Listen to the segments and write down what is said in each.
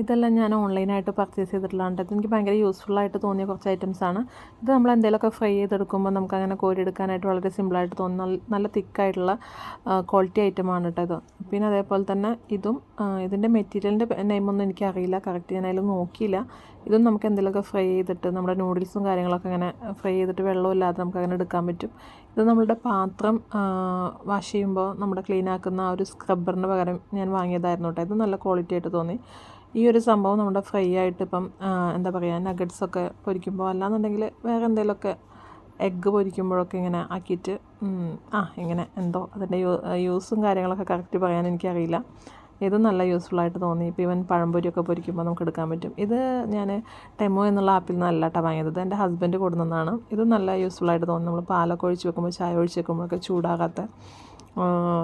ഇതെല്ലാം ഞാൻ ഓൺലൈനായിട്ട് പർച്ചേസ് ചെയ്തിട്ടുള്ളതാണ്. കേട്ടോ. എനിക്ക് ഭയങ്കര യൂസ്ഫുൾ ആയിട്ട് തോന്നിയ കുറച്ച് ഐറ്റംസ് ആണ്. ഇത് നമ്മൾ എന്തെങ്കിലുമൊക്കെ ഫ്രൈ ചെയ്തെടുക്കുമ്പോൾ നമുക്ക് അങ്ങനെ കോരിയെടുക്കാനായിട്ട് വളരെ സിമ്പിളായിട്ട് തോന്നുന്ന നല്ല തിക്കായിട്ടുള്ള ക്വാളിറ്റി ഐറ്റമാണ് കേട്ടോ ഇത്. പിന്നെ അതേപോലെ തന്നെ ഇതും ഇതിന്റെ മെറ്റീരിയലിന്റെ നെയിമൊന്നും എനിക്കറിയില്ല കറക്റ്റ് ഞാൻ അതിൽ നോക്കിയില്ല. ഇതും നമുക്ക് എന്തെങ്കിലുമൊക്കെ ഫ്രൈ ചെയ്തിട്ട് നമ്മുടെ നൂഡിൽസും കാര്യങ്ങളൊക്കെ അങ്ങനെ ഫ്രൈ ചെയ്തിട്ട് വെള്ളമില്ലാതെ നമുക്ക് അങ്ങനെ എടുക്കാൻ പറ്റും. ഇത് നമ്മളുടെ പാത്രം വാഷ് ചെയ്യുമ്പോൾ നമ്മുടെ ക്ലീൻ ആക്കുന്ന ആ ഒരു സ്ക്രബ്ബറിന് പകരം ഞാൻ വാങ്ങിയതായിരുന്നു കേട്ടോ ഇത് നല്ല ക്വാളിറ്റി ആയിട്ട് തോന്നി. ഈ ഒരു സംഭവം നമ്മുടെ ഫ്രൈ ആയിട്ട് ഇപ്പം എന്താ പറയുക നഗറ്റ്സൊക്കെ പൊരിക്കുമ്പോൾ അല്ലാന്നുണ്ടെങ്കിൽ വേറെ എന്തെങ്കിലുമൊക്കെ എഗ്ഗ് പൊരിക്കുമ്പോഴൊക്കെ ഇങ്ങനെ ആക്കിയിട്ട് ആ ഇങ്ങനെ എന്തോ അതിന്റെ യൂസും കാര്യങ്ങളൊക്കെ കറക്റ്റ് പറയാൻ എനിക്കറിയില്ല. ഇത് നല്ല യൂസ്ഫുള്ളായിട്ട് തോന്നി. ഇപ്പോൾ ഇവൻ പഴംപൊരിയൊക്കെ പൊരിക്കുമ്പോൾ നമുക്ക് എടുക്കാൻ പറ്റും. ഇത് ഞാൻ ടെമോ എന്നുള്ള ആപ്പിൽ നിന്നല്ല കേട്ടോ വാങ്ങിയത്. എന്റെ ഹസ്ബൻഡ് കൊടുക്കുന്നതാണ് ഇത് നല്ല യൂസ്ഫുള്ളായിട്ട് തോന്നി. നമ്മൾ പാലൊക്കെ ഒഴിച്ച് വെക്കുമ്പോൾ ചായ ഒഴിച്ച് വെക്കുമ്പോഴൊക്കെ ചൂടാകാത്ത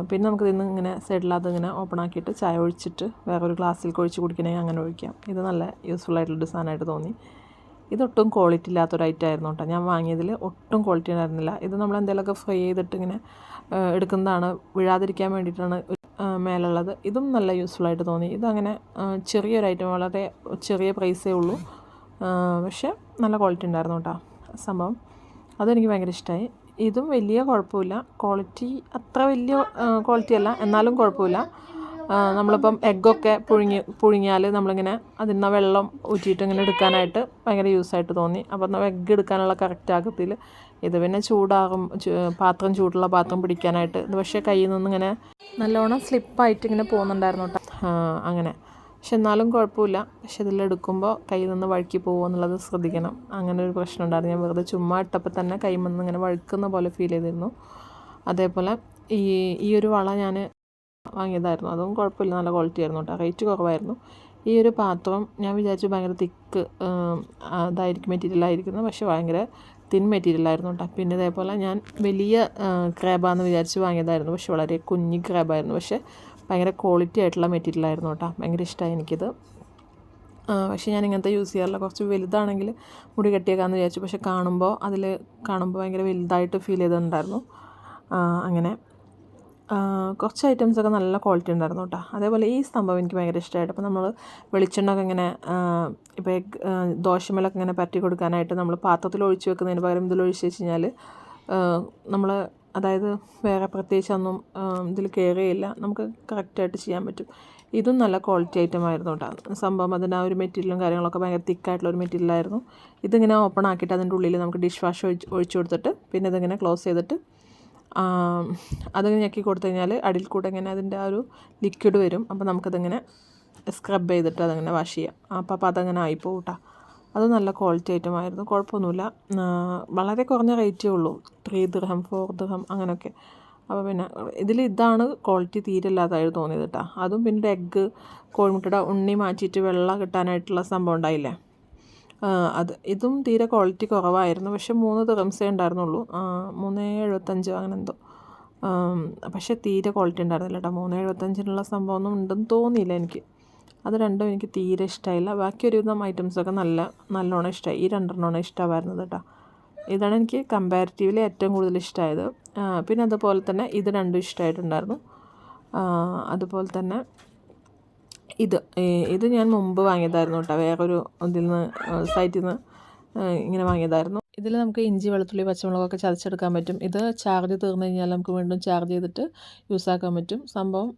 പിന്നെ നമുക്ക് നിന്ന് ഇങ്ങനെ സൈഡിലത് ഇങ്ങനെ ഓപ്പൺ ആക്കിയിട്ട് ചായ ഒഴിച്ചിട്ട് വേറൊരു ഗ്ലാസ്സിൽ ഒഴിച്ച് കുടിക്കണമെങ്കിൽ അങ്ങനെ ഒഴിക്കാം. ഇത് നല്ല യൂസ്ഫുൾ ആയിട്ടുള്ള സാധനമായിട്ട് തോന്നി. ഇതൊട്ടും ക്വാളിറ്റി ഇല്ലാത്തൊരു ഐറ്റം ആയിരുന്നു കേട്ടോ. ഞാൻ വാങ്ങിയതിൽ ഒട്ടും ക്വാളിറ്റി ഉണ്ടായിരുന്നില്ല. ഇത് നമ്മൾ എന്തെങ്കിലുമൊക്കെ ഫ്രൈ ചെയ്തിട്ട് ഇങ്ങനെ എടുക്കുന്നതാണ്. വീഴാതിരിക്കാൻ വേണ്ടിയിട്ടാണ് മേലുള്ളത്. ഇതും നല്ല യൂസ്ഫുൾ ആയിട്ട് തോന്നി. ഇതങ്ങനെ ചെറിയൊരു ഐറ്റം വളരെ ചെറിയ പ്രൈസേ ഉള്ളൂ. പക്ഷേ നല്ല ക്വാളിറ്റി ഉണ്ടായിരുന്നു കേട്ടോ. സംഭവം. അതെനിക്ക് ഭയങ്കര ഇഷ്ടമായി ഇതും വലിയ കുഴപ്പമില്ല. ക്വാളിറ്റി അത്ര വലിയ ക്വാളിറ്റി അല്ല. എന്നാലും കുഴപ്പമില്ല. നമ്മളിപ്പം എഗ്ഗൊക്കെ പുഴുങ്ങി പുഴുങ്ങിയാൽ നമ്മളിങ്ങനെ അതിൽ നിന്ന് വെള്ളം ഊറ്റിയിട്ട് ഇങ്ങനെ എടുക്കാനായിട്ട് ഭയങ്കര യൂസായിട്ട് തോന്നി. അപ്പം നമ്മൾ എഗ്ഗ് എടുക്കാനുള്ള കറക്റ്റ് ആകത്തിൽ ഇത് പിന്നെ ചൂടാകും പാത്രം ചൂടുള്ള പാത്രം പിടിക്കാനായിട്ട്. ഇത് പക്ഷേ കയ്യിൽ നിന്ന് ഇങ്ങനെ നല്ലോണം സ്ലിപ്പായിട്ട് ഇങ്ങനെ പോകുന്നുണ്ടായിരുന്നു കേട്ടോ അങ്ങനെ. പക്ഷെ എന്നാലും കുഴപ്പമില്ല. പക്ഷെ ഇതിലെടുക്കുമ്പോൾ കയ്യിൽ നിന്ന് വഴുക്കി പോകുമോ എന്നുള്ളത് ശ്രദ്ധിക്കണം. അങ്ങനെ ഒരു പ്രശ്നം ഉണ്ടായിരുന്നു. ഞാൻ വെറുതെ ചുമ്മാ ഇട്ടപ്പോൾ തന്നെ കൈയിൽ നിന്ന് ഇങ്ങനെ വഴുക്കുന്ന പോലെ ഫീൽ ചെയ്തിരുന്നു. അതേപോലെ ഈ ഈ ഒരു വള ഞാൻ വാങ്ങിയതായിരുന്നു. അതും കുഴപ്പമില്ല. നല്ല ക്വാളിറ്റി ആയിരുന്നു കേട്ടോ. റേറ്റ് കുറവായിരുന്നു. ഈ ഒരു പാത്രം ഞാൻ വിചാരിച്ചു ഭയങ്കര തിക്ക് അതായിരിക്കും മെറ്റീരിയൽ ആയിരിക്കുന്നത്. പക്ഷെ ഭയങ്കര തിൻ മെറ്റീരിയൽ ആയിരുന്നു കേട്ടോ. പിന്നെ ഇതേപോലെ ഞാൻ വലിയ ക്രാബാന്ന് വിചാരിച്ച് വാങ്ങിയതായിരുന്നു. പക്ഷെ വളരെ കുഞ്ഞി ക്രാബായിരുന്നു പക്ഷേ ഭയങ്കര ക്വാളിറ്റി ആയിട്ടുള്ള മെറ്റീരിയൽ ആയിരുന്നു കേട്ടോ. ഭയങ്കര ഇഷ്ടമായി എനിക്കിത്. പക്ഷേ ഞാൻ ഇങ്ങനത്തെ യൂസ് ചെയ്യാറില്ല. കുറച്ച് വലുതാണെങ്കിൽ മുടി കെട്ടിയേക്കാന്ന് വിചാരിച്ചു. പക്ഷെ കാണുമ്പോൾ അതിൽ കാണുമ്പോൾ ഭയങ്കര വലുതായിട്ട് ഫീൽ ചെയ്തിട്ടുണ്ടായിരുന്നു. അങ്ങനെ. കുറച്ച് ഐറ്റംസൊക്കെ നല്ല ക്വാളിറ്റി ഉണ്ടായിരുന്നു കേട്ടോ. അതേപോലെ ഈ സംഭവം എനിക്ക് ഭയങ്കര ഇഷ്ടമായിട്ട് അപ്പോൾ നമ്മൾ വെളിച്ചെണ്ണൊക്കെ ഇങ്ങനെ ഇപ്പോൾ ദോശമേലൊക്കെ ഇങ്ങനെ പറ്റി കൊടുക്കാനായിട്ട് നമ്മൾ പാത്രത്തിൽ ഒഴിച്ച് വെക്കുന്നതിന് പകരം ഇതിൽ ഒഴിച്ച് വെച്ച് കഴിഞ്ഞാൽ നമ്മൾ അതായത് വേറെ പ്രത്യേകിച്ച് ഒന്നും ഇതിൽ കയറുകയില്ല നമുക്ക് കറക്റ്റായിട്ട് ചെയ്യാൻ പറ്റും. ഇതും നല്ല ക്വാളിറ്റി ഐറ്റം ആയിരുന്നു കേട്ടോ സംഭവം അതിന്റെ ആ ഒരു മെറ്റീരിയലും കാര്യങ്ങളൊക്കെ ഭയങ്കര തിക്കായിട്ടുള്ള ഒരു മെറ്റീരിയലായിരുന്നു ഇതിങ്ങനെ ഓപ്പൺ ആക്കിയിട്ട് അതിന്റെ ഉള്ളിൽ നമുക്ക് ഡിഷ് വാഷ് ഒഴിച്ച് ഒഴിച്ചു കൊടുത്തിട്ട് പിന്നെ ഇതിങ്ങനെ ക്ലോസ് ചെയ്തിട്ട് അതിങ്ങനെ ഞെക്കി കൊടുത്തു കഴിഞ്ഞാൽ അടിയിൽ കൂടെ ഇങ്ങനെ അതിന്റെ ആ ഒരു ലിക്വിഡ് വരും. അപ്പോൾ നമുക്കതിങ്ങനെ സ്ക്രബ് ചെയ്തിട്ട് അതങ്ങനെ വാഷ് ചെയ്യാം. അപ്പോൾ അപ്പോൾ അതങ്ങനെ ആയിപ്പോവും കേട്ടോ അത് നല്ല ക്വാളിറ്റി ഐറ്റം ആയിരുന്നു. കുഴപ്പമൊന്നുമില്ല. വളരെ കുറഞ്ഞ റേറ്റേ ഉള്ളൂ. ത്രീ ദിർഹം ഫോർ ദിർഹം അങ്ങനെയൊക്കെ. അപ്പോൾ പിന്നെ ഇതിൽ ഇതാണ് ക്വാളിറ്റി തീരെ ഇല്ലാതായിട്ട് തോന്നിയത് കേട്ടോ അതും പിന്നെ എഗ്ഗ് കോഴിമുട്ടയുടെ ഉണ്ണി മാറ്റിയിട്ട് വെള്ള കിട്ടാനായിട്ടുള്ള സംഭവം ഉണ്ടായില്ലേ? അത് ഇതും തീരെ ക്വാളിറ്റി കുറവായിരുന്നു. പക്ഷെ മൂന്ന് ദിറംസേ ഉണ്ടായിരുന്നുള്ളൂ. മൂന്ന് എഴുപത്തഞ്ച് അങ്ങനെ എന്തോ. പക്ഷെ തീരെ ക്വാളിറ്റി ഉണ്ടായിരുന്നില്ല കേട്ടോ മൂന്ന് എഴുപത്തഞ്ചിനുള്ള സംഭവമൊന്നും ഉണ്ടെന്ന് തോന്നിയില്ല എനിക്ക്. അത് രണ്ടും എനിക്ക് തീരെ ഇഷ്ടമായില്ല ബാക്കി ഒരുവിധം ഐറ്റംസൊക്കെ നല്ല നല്ലോണം ഇഷ്ടമായി ഈ രണ്ടെണ്ണമാണ് ഇഷ്ടമായിരുന്നത് കേട്ടോ ഇതാണ് എനിക്ക് കമ്പാരിറ്റീവ്ലി ഏറ്റവും കൂടുതൽ ഇഷ്ടമായത് പിന്നെ അതുപോലെ തന്നെ ഇത് രണ്ടും ഇഷ്ടമായിട്ടുണ്ടായിരുന്നു അതുപോലെ തന്നെ ഇത്. ഇത് ഞാൻ മുമ്പ് വാങ്ങിയതായിരുന്നു കേട്ടോ വേറൊരു ഇതിൽ നിന്ന് സൈറ്റിൽ നിന്ന് ഇങ്ങനെ വാങ്ങിയതായിരുന്നു. ഇതിൽ നമുക്ക് ഇഞ്ചി വെളുത്തുള്ളി പച്ചമുളകൊക്കെ ചതച്ചെടുക്കാൻ പറ്റും. ഇത് ചാർജ് തീർന്നു കഴിഞ്ഞാൽ നമുക്ക് വീണ്ടും ചാർജ് ചെയ്തിട്ട് യൂസ് ആക്കാൻ പറ്റും. സംഭവം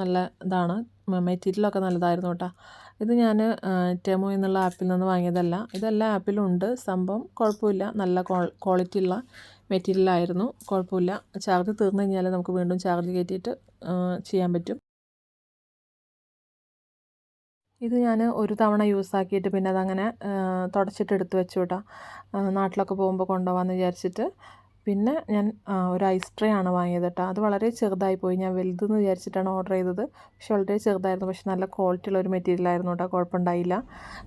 നല്ല ഇതാണ്. മെറ്റീരിയലൊക്കെ നല്ലതായിരുന്നു കേട്ടോ. ഇത് ഞാൻ ടെമോ എന്നുള്ള ആപ്പിൽ നിന്ന് വാങ്ങിയതല്ല. ഇതെല്ലാ ആപ്പിലും ഉണ്ട്. സംഭവം കുഴപ്പമില്ല. നല്ല ക്വാളിറ്റി ഉള്ള മെറ്റീരിയലായിരുന്നു. കുഴപ്പമില്ല. ചാർജ് തീർന്നു കഴിഞ്ഞാൽ നമുക്ക് വീണ്ടും ചാർജ് കയറ്റിയിട്ട് ചെയ്യാൻ പറ്റും. ഇത് ഞാൻ ഒരു തവണ യൂസാക്കിയിട്ട് പിന്നെ അതങ്ങനെ തുടച്ചിട്ട് എടുത്ത് വെച്ചു കേട്ടോ നാട്ടിലൊക്കെ പോകുമ്പോൾ കൊണ്ടുപോകാമെന്ന് വിചാരിച്ചിട്ട്. പിന്നെ ഞാൻ ഒരു ഐസ് ട്രേ ആണ് വാങ്ങിയത് കേട്ടോ അത് വളരെ ചെറുതായി പോയി. ഞാൻ വലുതെന്ന് വിചാരിച്ചിട്ടാണ് ഓർഡർ ചെയ്തത്. പക്ഷെ വളരെ ചെറുതായിരുന്നു. പക്ഷെ നല്ല ക്വാളിറ്റി ഉള്ള ഒരു മെറ്റീരിയൽ ആയിരുന്നു കേട്ടോ കുഴപ്പമുണ്ടായില്ല.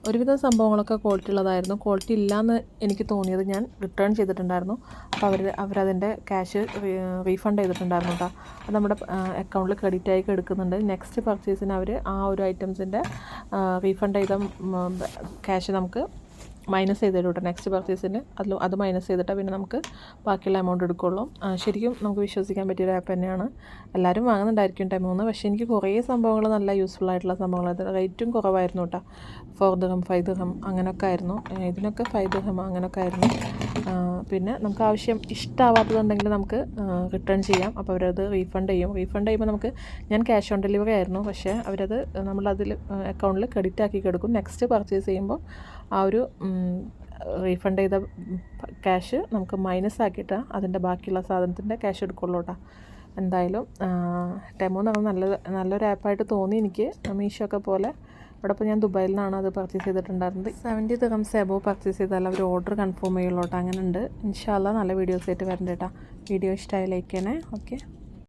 ഒരുവിധം സംഭവങ്ങളൊക്കെ ക്വാളിറ്റി ഉള്ളതായിരുന്നു. ക്വാളിറ്റി ഇല്ലയെന്ന് എനിക്ക് തോന്നിയത് ഞാൻ റിട്ടേൺ ചെയ്തിട്ടുണ്ടായിരുന്നു. അപ്പോൾ അവർ അവരതിന്റെ ക്യാഷ് റീഫണ്ട് ചെയ്തിട്ടുണ്ടായിരുന്നു കേട്ടോ അത് നമ്മുടെ അക്കൗണ്ടിൽ ക്രെഡിറ്റ് ആയി എടുക്കുന്നുണ്ട് നെക്സ്റ്റ് പർച്ചേസിന് അവർ ആ ഒരു ഐറ്റംസിന്റെ റീഫണ്ട് ചെയ്ത ക്യാഷ് നമുക്ക് മൈനസ് ചെയ്ത് തരും നെക്സ്റ്റ് പർച്ചേസിന് അത് അത് മൈനസ് ചെയ്തിട്ട് പിന്നെ നമുക്ക് ബാക്കിയുള്ള എമൗണ്ട് എടുക്കുള്ളൂ. ശരിക്കും നമുക്ക് വിശ്വസിക്കാൻ പറ്റിയൊരു ആപ്പ് തന്നെയാണ്. എല്ലാവരും വാങ്ങുന്നുണ്ടായിരിക്കും ടൈം മൂന്ന് പക്ഷേ എനിക്ക് കുറേ സംഭവങ്ങൾ നല്ല യൂസ്ഫുൾ ആയിട്ടുള്ള സംഭവങ്ങൾ റേറ്റും കുറവായിരുന്നു കേട്ടോ ഫോർ ദഹം ഫൈവ് ദഹം അങ്ങനെയൊക്കെ ആയിരുന്നു. ഇതിനൊക്കെ ഫൈവ് ദഹം അങ്ങനെയൊക്കെ ആയിരുന്നു. പിന്നെ നമുക്ക് ആവശ്യം ഇഷ്ടമാവാത്തതുണ്ടെങ്കിൽ നമുക്ക് റിട്ടേൺ ചെയ്യാം. അപ്പോൾ അവരത് റീഫണ്ട് ചെയ്യും. റീഫണ്ട് ചെയ്യുമ്പോൾ നമുക്ക് ഞാൻ ക്യാഷ് ഓൺ ഡെലിവറി ആയിരുന്നു. പക്ഷേ അവരത് നമ്മളതിൽ അക്കൗണ്ടിൽ ക്രെഡിറ്റ് ആക്കി കൊടുക്കും. നെക്സ്റ്റ് പർച്ചേസ് ചെയ്യുമ്പോൾ ആ ഒരു റീഫണ്ട് ചെയ്ത ക്യാഷ് നമുക്ക് മൈനസ് ആക്കിയിട്ട് അതിന്റെ ബാക്കിയുള്ള സാധനത്തിന്റെ ക്യാഷ് എടുക്കുള്ളൂ കേട്ടോ എന്തായാലും ടെമോ എന്ന് പറഞ്ഞാൽ നല്ല നല്ലൊരു ആപ്പായിട്ട് തോന്നി എനിക്ക്. മീഷോ ഒക്കെ പോലെ. ഇവിടെ ഇപ്പോൾ ഞാൻ ദുബായിൽ നിന്നാണ് അത് പർച്ചേസ് ചെയ്തിട്ടുണ്ടായിരുന്നത്. സെവന്റി ദിറംസ് എബോ പർച്ചേസ് ചെയ്താൽ അവർ ഓർഡർ കൺഫേം ചെയ്യുള്ളൂ കേട്ടോ അങ്ങനെ ഉണ്ട് ഇൻഷാല്ല നല്ല വീഡിയോസ് ആയിട്ട് വരണ്ട കേട്ടോ വീഡിയോ ഇഷ്ടമായി ലൈക്ക് ചെയ്യണേ. ഓക്കെ